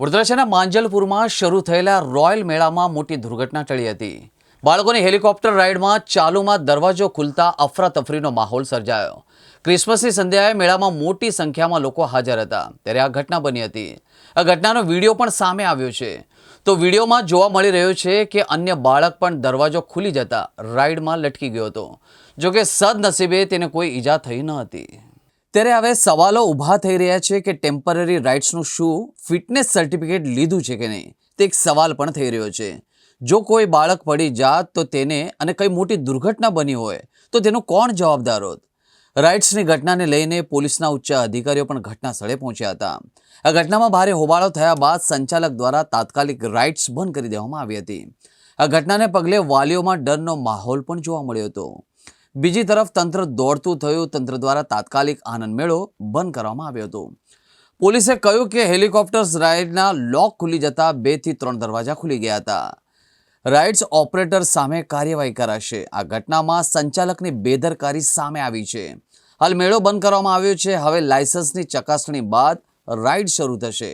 વડોદરાના માંજલપુરમાં શરૂ થયેલા રોયલ મેળામાં મોટી દુર્ઘટના ટળી હતી. બાળકોની હેલિકોપ્ટર રાઇડમાં ચાલુમાં દરવાજો ખુલતા અફરાતફરીનો માહોલ સર્જાયો. ક્રિસમસની સંધ્યાએ મેળામાં મોટી સંખ્યામાં લોકો હાજર હતા. ત્યારે આ ઘટના બની હતી. આ ઘટનાનો વીડિયો પણ સામે આવ્યો છે. તો વિડીયોમાં જોવા મળી રહ્યો છે કે અન્ય બાળક પણ દરવાજો ખુલી જતા રાઇડમાં લટકી ગયો હતો. જોકે સદનસીબે તેને કોઈ ઈજા થઈ ન હતી. ત્યારે હવે સવાલો ઊભા થઈ રહ્યા છે કે ટેમ્પરરી રાઇટ્સનું શું ફિટનેસ સર્ટિફિકેટ લીધું છે કે નહીં? તે એક સવાલ પણ થઈ રહ્યો છે. જો કોઈ બાળક પડી જાત તો તેને અને કઈ મોટી દુર્ઘટના બની હોય તો તેનો કોણ જવાબદાર હોત? રાઇટ્સની ઘટનાને લઈને પોલીસના ઉચ્ચ અધિકારીઓ પણ ઘટના સ્થળે પહોંચ્યા હતા. આ ઘટનામાં ભારે હોબાળો થયા બાદ સંચાલક દ્વારા તાત્કાલિક રાઇટ્સ બંધ કરી દેવામાં આવી હતી. આ ઘટનાને પગલે વાલીઓમાં ડરનો માહોલ પણ જોવા મળ્યો હતો. બીજી તરફ તંત્ર દોડતું થયું, તંત્ર દ્વારા તાત્કાલિક આનંદ મેળો બંધ કરવામાં આવ્યો હતો. પોલીસે કહ્યું કે હેલિકોપ્ટર્સ રાઇડના લોક ખુલી જતા બેથી ત્રણ દરવાજા ખુલી ગયા હતા. રાઇડ્સ ઓપરેટર સામે કાર્યવાહી કરાશે. આ ઘટનામાં સંચાલકની બેદરકારી સામે આવી છે. હાલ મેળો બંધ કરવામાં આવ્યો છે. હવે લાયસન્સની ચકાસણી બાદ રાઇડ શરૂ થશે.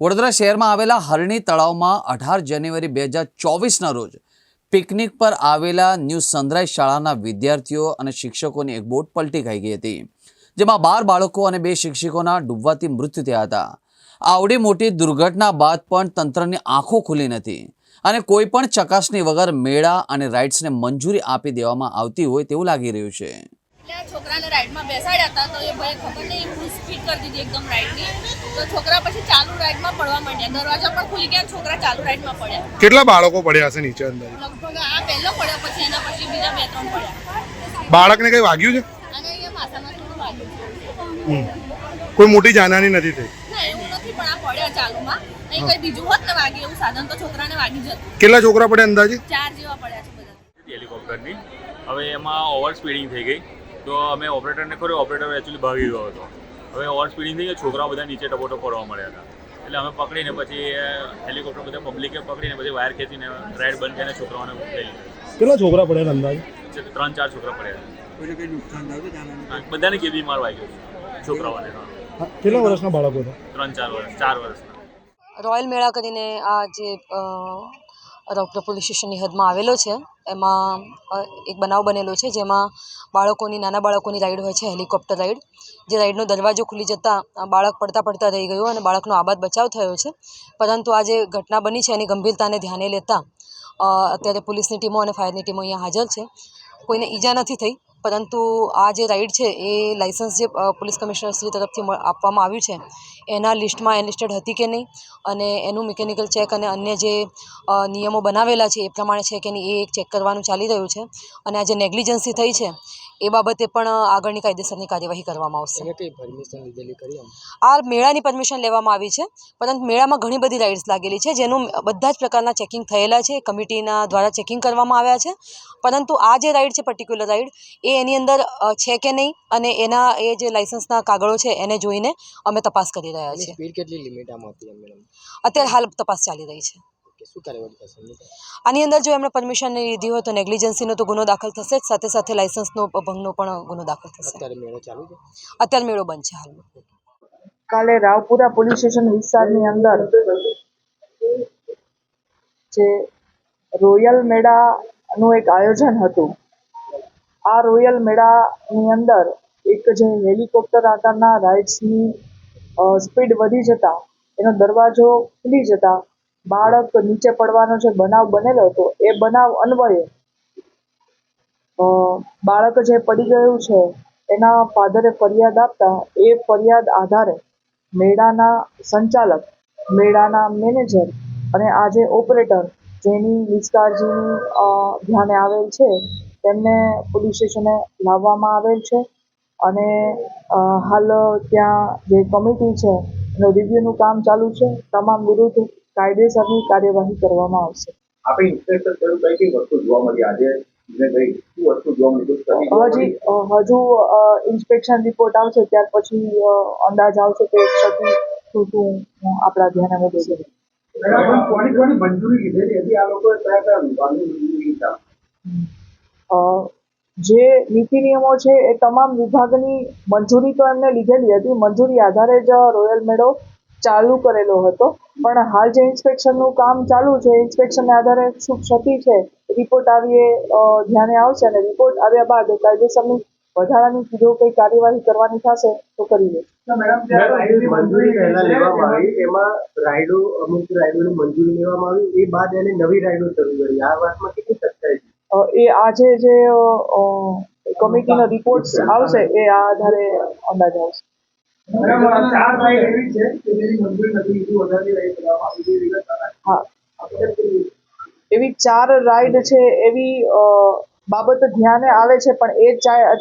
વડોદરા શહેરમાં આવેલા હરણી તળાવમાં અઢાર જાન્યુઆરી બે હજાર ચોવીસના રોજ પિકનિક પર આવેલા ન્યૂ સનરાઈઝ શાળાના વિદ્યાર્થીઓ અને શિક્ષકોની એક બોટ પલટી ખાઈ ગઈ હતી, જેમાં બાર બાળકો અને બે શિક્ષકોના ડૂબવાથી મૃત્યુ થયા હતા. આવડી મોટી દુર્ઘટના બાદ પણ તંત્રની આંખો ખુલી નથી અને કોઈ પણ ચકાસણી વગર મેળા અને રાઇડ્સને મંજૂરી આપી દેવામાં આવતી હોય તેવું લાગી રહ્યું છે. એટલે છોકરાને રાઈડમાં બેસાડ્યા હતા તો એ ભાઈ ખબર નહીં ફૂલ સ્પીડ કરી દીધી એકદમ રાઈડની તો છોકરા પછી ચાલુ રાઈડમાં પડવા માંડ્યા. દરવાજા પણ ખુલી ગયા છોકરા ચાલુ રાઈડમાં પડ્યા. કેટલા બાળકો પડ્યા હશે નીચે અંદર? લગભગ આ પહેલો પડ્યો પછી એના પછી બીજા બે ત્રણ પડ્યા. બાળકને કઈ વાગ્યું છે? અને અહીંયા માથામાં થોડું વાગ્યું છે. કોઈ મોટી જાનહાની નથી થઈ? ના એવું નથી પણ આ પડ્યા ચાલુમાં. અહીં કંઈ બીજું હોત ને વાગે એવું સાધન તો છોકરાને વાગી જતું. કેટલા છોકરા પડ્યા અંદાજે? ચાર જેવા પડ્યા છે બધા. હેલિકોપ્ટરની હવે એમાં ઓવર સ્પીડિંગ થઈ ગઈ. તો અમે ઓપરેટરને કર્યો ઓપરેટર એકચ્યુઅલી ભાગી ગયો હતો. હવે ઓવર સ્પીડિંગ થઈ ગઈ છોકરાઓ બધા નીચે ટપોટો પડવા મળ્યા હતા. એટલે અમે પકડીને પછી હેલિકોપ્ટર બધા પબ્લિકે પકડીને પછી વાયર ખેંચીને રાઈડ બંધ કરીને છોકરાઓને લઈ લીધા. કેટલા છોકરા પડ્યા અંદાજ? ત્રણ ચાર છોકરા પડ્યા બધાને કેવી માર વાગ્યો છે છોકરાઓને. કેટલા વર્ષના બાળકો હતા? ત્રણ ચાર વર્ષ ચાર વર્ષના. રોયલ મેળા કરીને આ જે અ, પોલીસ સ્ટેશનની હદમાં આવેલો છે. એમાં એક બનાવ બનેલો છે જેમાં બાળકોની નાના બાળકોની રાઈડ હોય છે હેલિકોપ્ટર રાઈડ જે રાઈડનો દરવાજો ખુલી જતાં બાળક પડતા પડતા રહી ગયું અને બાળકનો આબાદ બચાવ થયો છે. પરંતુ આ જે ઘટના બની છે એની ગંભીરતાને ધ્યાને લેતા અત્યારે પોલીસની ટીમો અને ફાયરની ટીમો અહીંયા હાજર છે. કોઈને ઈજા નથી થઈ પરંતુ આ જે રાઈડ છે એ લાઇસન્સ જે પોલીસ કમિશનર શ્રી તરફથી આપવામાં આવ્યું છે, એના લિસ્ટમાં એનલિસ્ટેડ હતી કે નહીં? અને એનું મિકેનિકલ ચેક અને અન્ય જે નિયમો બનાવેલા છે એ પ્રમાણે છે કે નહીં એ એક ચેક કરવાનું ચાલી રહ્યું છે? અને આ જે નેગ્લિજન્સી થઈ છે એ બાબતે પણ આગળની કાયદેસરની કાર્યવાહી કરવામાં આવશે. આ મેળાની પરમિશન લેવામાં આવી છે પરંતુ મેળામાં ઘણી બધી રાઇડ્સ લાગેલી છે જેનું બધા જ પ્રકારના ચેકિંગ થયેલા છે કમિટીના દ્વારા ચેકિંગ કરવામાં આવ્યા છે. પરંતુ આ જે રાઇડ છે પર્ટિક્યુલર રાઇડ એ એની અંદર છે કે નહીં અને એના એ જે લાઇસન્સના કાગળો છે એને જોઈને અમે તપાસ કરી રહ્યા છીએ. સ્પીડ કેટલી લિમિટ આમાં હતી અત્યારે હાલ તપાસ ચાલી રહી છે. આની અંદર જો એમણે પરમિશન નહીં લીધી હોય તો નેગ્લિજન્સીનો તો ગુનો દાખલ થશે જ. સાથે સાથે લાઇસન્સનો ભંગનો પણ ગુનો દાખલ થશે. અત્યારે મેળો ચાલુ છે? અત્યારે મેળો બંધ છે હાલમાં. કાલે રાવપુરા પોલીસ સ્ટેશન વિસ્તારની અંદર જે રોયલ મેળાનું એક આયોજન હતું. આ રોયલ મેળાની અંદર એક જે હેલિકોપ્ટર આકારના રાઇડ્સની સ્પીડ વધી જતા એનો દરવાજો ખુલી જતા બાળક નીચે પડવાનો જે બનાવ બનેલો હતો, એ બનાવ અન્વયે બાળક જે પડી ગયું છે, એના ફાધરે ફરિયાદ આપતા, એ ફરિયાદ આધારે મેળાના સંચાલક, મેળાના મેનેજર અને આ જે ઓપરેટર જેની નિષ્કાળજીની ધ્યાને આવેલ છે, તેમને પોલીસ સ્ટેશને લાવવામાં આવેલ છે અને હાલ ત્યાં જે કમિટી છે, એનું રિવ્યૂનું કામ ચાલુ છે, તમામ વિરુદ્ધ કાયદેસરની કાર્યવાહી કરવામાં આવશે. આપણે ઇન્સ્પેક્ટર કઈ કઈ વસ્તુ જોવા મળી? આજે જોવા હજી હજુ ઇન્સ્પેક્શન રિપોર્ટ આવશે ત્યાર પછી અંદાજ આવશે કે ક્ષતિ શું શું અ, આપણા ધ્યાને વધે છે. કોની કોની મંજૂરી લીધેલી? હતી આ લોકોએ કયા કયા વિભાગની મંજૂરી લીધા? જે નીતિ નિયમો છે એ તમામ વિભાગની મંજૂરી તો એમને લીધેલી હતી. મંજૂરી આધારે જ રોયલ મેળો ચાલુ કરેલો હતો. પણ હાલ જે ઇન્સ્પેક્શનનું કામ ચાલુ છે ઇન્સ્પેક્શનને આધારે શું ક્ષતિ છે રિપોર્ટ આવીએ ધ્યાને આવશે અને રિપોર્ટ આવ્યા બાદ કાયદેસરની વધારાની જો કંઈ કાર્યવાહી કરવાની થશે તો કરી લઈશું. મંજૂરી પહેલા લેવામાં આવી એમાં રાયડો અમુક રાયડોની મંજૂરી લેવામાં આવી એ બાદ એને નવી રાઇડો શરૂ કરી. આ વાતમાં કેટલી સચ્ચાઈ છે? એ આજે જે કમિટીનો રિપોર્ટ આવશે એ આ આધારે અંદાજ આવશે. ચાર એવી છે કે જેની મંજૂરી નથી લીધી વધારે રાઈડ કરવામાં આવી છે વિગત હા. એવી ચાર રાઈડ છે એવી બાબત ધ્યાને આવે છે પણ એ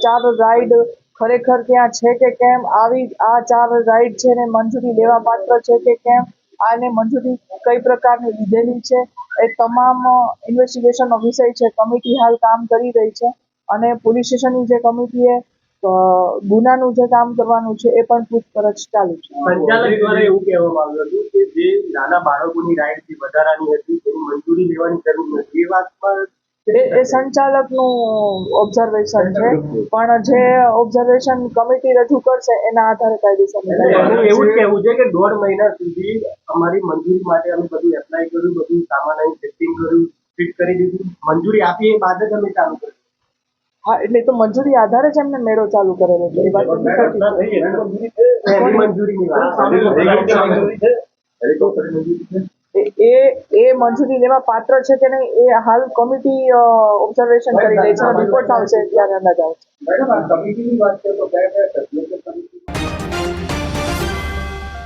ચાર રાઈડ ખરેખર ત્યાં છે કે કેમ? આવી આ ચાર રાઈડ છે ને મંજૂરી લેવા પાત્ર છે કે કેમ? આને મંજૂરી કઈ પ્રકારની લીધેલી છે? એ તમામ ઇન્વેસ્ટિગેશનનો વિષય છે કમિટી હાલ કામ કરી રહી છે અને પોલીસ સ્ટેશનની જે કમિટીએ ગુનાનું જે કામ કરવાનું છે એ પણ પૂછપરછ ચાલુ છે. સંચાલક દ્વારા એવું કહેવામાં આવ્યું હતું કે જે નાના બાળકોની રાઈડથી વધારાની હતી તેની મંજૂરી લેવાની જરૂર નથી. એ વાત પર એ સંચાલકનું ઓબ્ઝર્વેશન છે. પણ જે ઓબ્ઝર્વેશન કમિટી રજૂ કરશે એના આધારે કાયદેસર એવું કહેવું છે કે દોઢ મહિના સુધી અમારી મંજૂરી માટે અમે બધું એપ્લાય કર્યું બધું સામાન અહીં સેટિંગ કર્યું ફિટ કરી દીધું. મંજૂરી આપી એ બાદ જ અમે ચાલુ કર્યું હા એટલે તો મંજૂરી આધારે જ એમને મેળો ચાલુ કરેલો છે. એ વાત એ એ મંજૂરી લેવા પાત્ર છે કે નહીં એ હાલ કમિટી ઓબ્ઝર્વેશન કરી રહી છે. રિપોર્ટ આવશે ત્યારે અંદાજ. આવશે